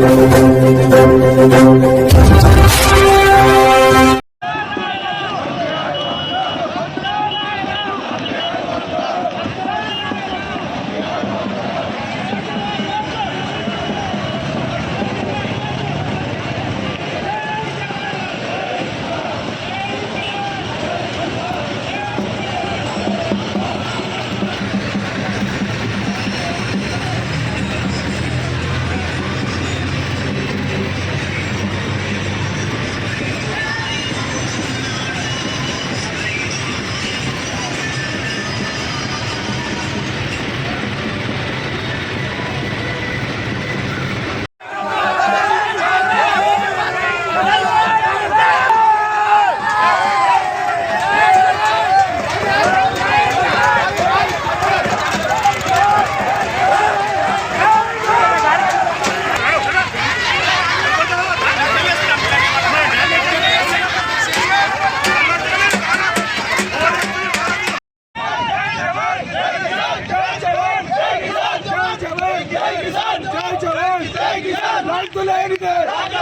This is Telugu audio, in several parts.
Música Lady Day!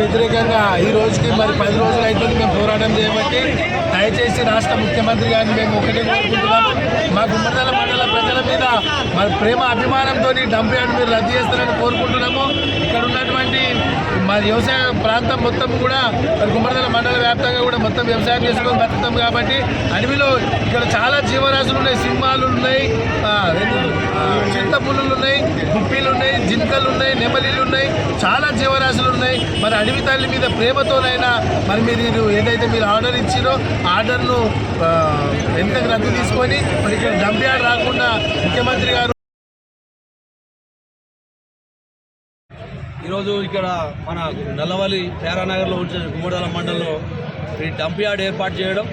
వ్యతిరేకంగా ఈ రోజుకి మరి పది రోజులు అవుతుంది మేము పోరాటం చేయబట్టి. దయచేసి రాష్ట్ర ముఖ్యమంత్రి గారిని మేము ఒకటే కోరుకుంటున్నాం మా గుమ్మడిదల మండల ప్రజల మీద మరి ప్రేమ అభిమానంతో డంప్ యార్డ్ మీరు రద్దు చేస్తారని కోరుకుంటున్నాము. ఇక్కడ ఉన్నటువంటి మా వ్యవసాయ ప్రాంతం మొత్తం కూడా మరి గుమ్మడిదల మండల వ్యాప్తంగా కూడా మొత్తం వ్యవసాయం చేసుకొని బతుకుతాం కాబట్టి అడవిలో ఇక్కడ చాలా జీవరాశులు ఉన్నాయి. సింహాలు ఉన్నాయి చింతపుల్లులు ఉన్నాయి గుప్పీలు ఉన్నాయి జింకలు ఉన్నాయి నెమలీలు ఉన్నాయి. చాలా జీవరాశులు మరి అడవి తల్లి మీద ప్రేమతోనైనా మరి మీరు ఏదైతే మీరు ఆర్డర్ ఇచ్చిరో ఆర్డర్ను ఎంత రద్దు తీసుకొని మరి ఇక్కడ డంప్ యార్డ్ రాకుండా ముఖ్యమంత్రి గారు ఈరోజు ఇక్కడ మన నల్లవల్లి పేరానగర్లో ఉంచే గుమ్మడాల మండలంలో ఈ డంప్ యార్డ్ ఏర్పాటు చేయడం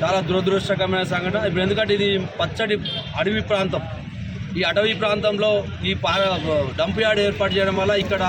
చాలా దురదృష్టకరమైన సంఘటన. ఇప్పుడు ఎందుకంటే ఇది పచ్చడి అడవి ప్రాంతం. ఈ అటవీ ప్రాంతంలో ఈ పా డంప్ యార్డ్ ఏర్పాటు చేయడం వల్ల ఇక్కడ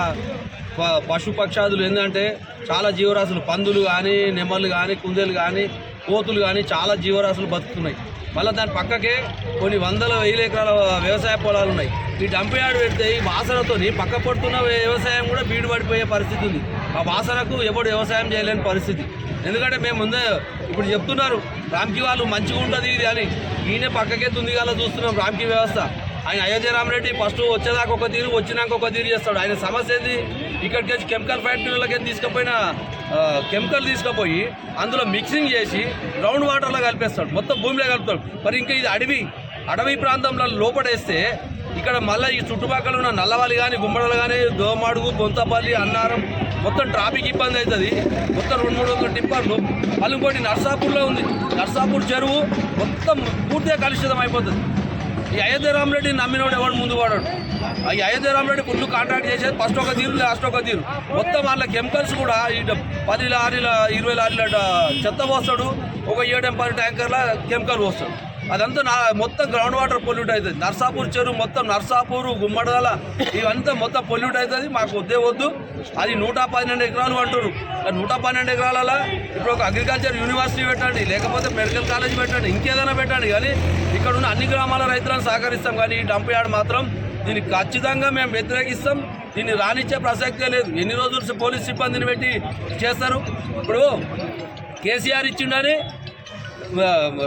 పశు పక్షాదులు ఏంటంటే చాలా జీవరాశులు. పందులు కానీ నెమళ్ళు కానీ కుందేలు కానీ కోతులు కానీ చాలా జీవరాశులు బతుకుతున్నాయి. మళ్ళీ దాని పక్కకే కొన్ని వందల వేల ఎకరాల వ్యవసాయ పొలాలు ఉన్నాయి. ఈ డంప్ పెడితే ఈ వాసనతోని పక్క పడుతున్న వ్యవసాయం కూడా బీడు పడిపోయే పరిస్థితి ఉంది. ఆ వాసనకు ఎవడు వ్యవసాయం చేయలేని పరిస్థితి. ఎందుకంటే మేము ముందే ఇప్పుడు చెప్తున్నారు రామ్కి వాళ్ళు మంచిగా ఉంటుంది ఇది అని. ఈయన పక్కకే తుందిగాల చూస్తున్నాం రామ్కి వ్యవస్థ. ఆయన అయోధ్య రామరెడ్డి ఫస్ట్ వచ్చేదాకా ఒక తీరు వచ్చినాక ఒక తీరు చేస్తాడు. ఆయన సమస్య ఏంది? ఇక్కడికి వచ్చి కెమికల్ ఫ్యాక్టరీలకి తీసుకుపోయిన కెమికల్ తీసుకుపోయి అందులో మిక్సింగ్ చేసి గ్రౌండ్ వాటర్లో కలిపేస్తాడు. మొత్తం భూమిలో కలుపుతాడు. మరి ఇంకా ఇది అడవి. అడవి ప్రాంతంలో లోపడేస్తే ఇక్కడ మళ్ళీ ఈ చుట్టుపక్కల ఉన్న నల్లవాలి కానీ గుమ్మడలు కానీ దోమాడుగు బొంతపల్లి అన్నారం మొత్తం ట్రాఫిక్ ఇబ్బంది అవుతుంది. మొత్తం రెండు మూడు వందల టిప్పర్లు. మళ్ళీ ఇంకోటి నర్సాపూర్లో ఉంది. నర్సాపూర్ చెరువు మొత్తం పూర్తిగా కలుషితం అయిపోతుంది. ఈ అయోధ్య రామరెడ్డి నమ్మినోడు ఎవడు ముందు వాడాడు? అయోధ్య రామరెడ్డి ఫుల్ కాంట్రాక్ట్ చేసేది ఫస్ట్ ఒక తీరు లాస్ట్ ఒక తీరు. మొత్తం వాళ్ళ కెమికల్స్ కూడా ఈ పది లారీల ఇరవై లారీల చెత్త పోస్తాడు ఒక ఏడెం పది ట్యాంకర్ల కెమికల్ పోస్తాడు. అదంతా నా మొత్తం గ్రౌండ్ వాటర్ పొల్యూట్ అవుతుంది. నర్సాపూర్ చెరువు మొత్తం నర్సాపూర్ గుమ్మడదల ఇవంతా మొత్తం పొల్యూట్ అవుతుంది. మాకు వద్దే వద్దు. అది నూట పన్నెండు ఎకరాలు అంటారు నూట పన్నెండు ఎకరాల ఇప్పుడు ఒక అగ్రికల్చర్ యూనివర్సిటీ పెట్టండి లేకపోతే మెడికల్ కాలేజ్ పెట్టండి ఇంకేదైనా పెట్టండి. కానీ ఇక్కడ ఉన్న అన్ని గ్రామాల రైతులను సహకరిస్తాం. కానీ ఈ డంప్ యార్డ్ మాత్రం దీనికి ఖచ్చితంగా మేము వ్యతిరేకిస్తాం. దీన్ని రానిచ్చే ప్రసక్తే లేదు. ఎన్ని రోజులు పోలీస్ సిబ్బందిని పెట్టి చేస్తారు? ఇప్పుడు కేసీఆర్ ఇచ్చిండని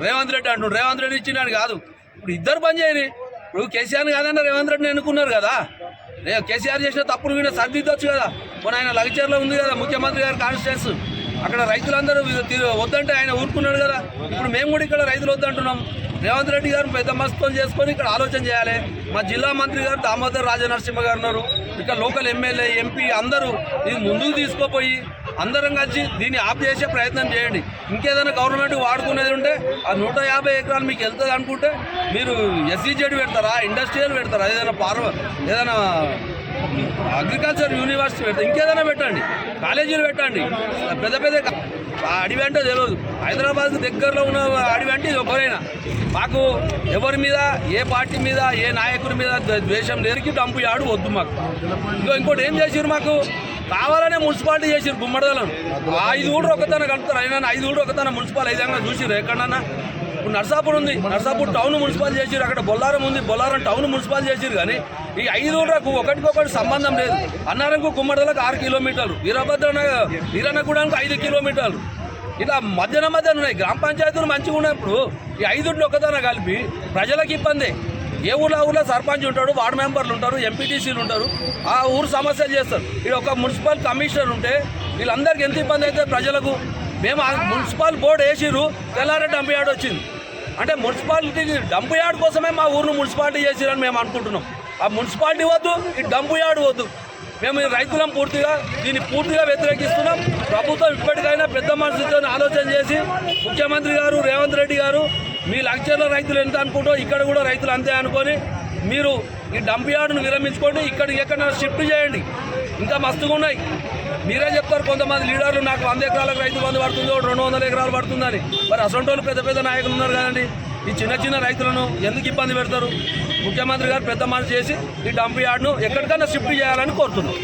రేవంత్ రెడ్డి అంటున్నాడు. రేవంత్ రెడ్డి ఇచ్చిండని కాదు. ఇప్పుడు ఇద్దరు పని చేయని. ఇప్పుడు కేసీఆర్ కాదన్న రేవంత్ రెడ్డిని ఎన్నుకున్నారు కదా. కేసీఆర్ చేసిన తప్పులు కూడా సర్దిద్దొచ్చు కదా. మన ఆయన లగచర్లో ఉంది కదా ముఖ్యమంత్రి గారి కాన్స్టిట్యూన్స్. అక్కడ రైతులందరూ ఇది వద్దంటే ఆయన ఊరుకున్నాడు కదా. ఇప్పుడు మేము కూడా ఇక్కడ రైతులు వద్దంటున్నాం. రేవంత్ రెడ్డి గారు పెద్ద మస్తం చేసుకొని ఇక్కడ ఆలోచన చేయాలి. మా జిల్లా మంత్రి గారు దామోదర్ రాజనరసింహ గారు ఉన్నారు. ఇక్కడ లోకల్ ఎమ్మెల్యే ఎంపీ అందరూ ఇది ముందుకు తీసుకుపోయి అందరం కలిసి దీన్ని ఆప్ చేసే ప్రయత్నం చేయండి. ఇంకేదైనా గవర్నమెంట్ వాడుకునేది ఉంటే ఆ నూట యాభై ఎకరాలు మీకు వెళ్తుంది అనుకుంటే మీరు ఎస్సీజెడ్ పెడతారా ఇండస్ట్రియల్ పెడతారా ఏదైనా పార్వ ఏదైనా అగ్రికల్చర్ యూనివర్సిటీ పెడతారు ఇంకేదైనా పెట్టండి. కాలేజీలు పెట్టండి. పెద్ద పెద్ద ఆ అడవి అంటే తెలియదు హైదరాబాద్ దగ్గరలో ఉన్న అడవి అంటే ఇది ఒకరైనా? మాకు ఎవరి మీద ఏ పార్టీ మీద ఏ నాయకుడి మీద ద్వేషం లేరికి డంపు యాడు వద్దు మాకు. ఇంకో ఇంకోటి ఏం చేసారు మాకు? కావాలనే మున్సిపాలిటీ చేసారు గుమ్మడదలను. ఐదు ఊళ్ళు ఒకతన కలుపుతారు. అయినా ఐదు ఊళ్ళు ఒకతన మున్సిపాల్ ఐదంగా చూసిరు ఎక్కడన్నా? ఇప్పుడు నర్సాపూర్ ఉంది. నర్సాపూర్ టౌన్ మున్సిపాల్ చేసిరు అక్కడ బొల్లారం ఉంది. బొల్లారం టౌన్ మున్సిపాల్ చేసిరు కానీ ఈ ఐదు ఊళ్ళకు ఒకటికొకటి సంబంధం లేదు. అన్నారంకు కుమ్మడలకు ఆరు కిలోమీటర్లు. వీరభద్ర వీరన్నగూడానికి ఐదు కిలోమీటర్లు. ఇలా మధ్యన మధ్యన ఉన్నాయి. గ్రామ పంచాయతీలు మంచిగా ఉన్నప్పుడు ఈ ఐదుట్లో ఒకదాన కలిపి ప్రజలకు ఇబ్బంది. ఏ ఊళ్ళో ఊళ్ళో సర్పంచ్ ఉంటాడు వార్డు మెంబర్లు ఉంటారు ఎంపీటీసీలు ఉంటారు ఆ ఊరు సమస్యలు చేస్తారు. ఇక్కడ ఒక మున్సిపల్ కమిషనర్ ఉంటే వీళ్ళందరికీ ఎంత ఇబ్బంది అయితే ప్రజలకు? మేము ఆ మున్సిపల్ బోర్డు వేసిర్రు తెల్లారే డంప్ యార్డ్ వచ్చింది. అంటే మున్సిపాలిటీ డంప్ యార్డ్ కోసమే మా ఊరును మున్సిపాలిటీ చేసిరని మేము అనుకుంటున్నాం. ఆ మున్సిపాలిటీ వద్దు ఈ డంపు యార్డ్ వద్దు. మేము రైతులం పూర్తిగా దీన్ని పూర్తిగా వ్యతిరేకిస్తున్నాం. ప్రభుత్వం ఇప్పటికైనా పెద్ద మనసుతో ఆలోచన చేసి ముఖ్యమంత్రి గారు రేవంత్ రెడ్డి గారు మీ లక్షల రైతులు ఎంత అనుకుంటో ఇక్కడ కూడా రైతులు అంతే అనుకొని మీరు ఈ డంప్ యార్డును విరమించుకోండి ఇక్కడికి ఎక్కడ షిఫ్ట్ చేయండి. ఇంకా మస్తుగా ఉన్నాయి. మీరే చెప్తారు కొంతమంది లీడర్లు నాకు వంద ఎకరాలకు రైతు బంధు పడుతుందో రెండు వందల ఎకరాలు పడుతుందని. మరి అసొంటోళ్ళు పెద్ద పెద్ద నాయకులు ఉన్నారు కదండి. ఈ చిన్న చిన్న రైతులను ఎందుకు ఇబ్బంది పెడతారు? ముఖ్యమంత్రి గారు పెద్ద మనసు చేసి ఈ డంప్ యార్డ్ను ఎక్కడికైనా షిఫ్ట్ చేయాలని కోరుతున్నాం.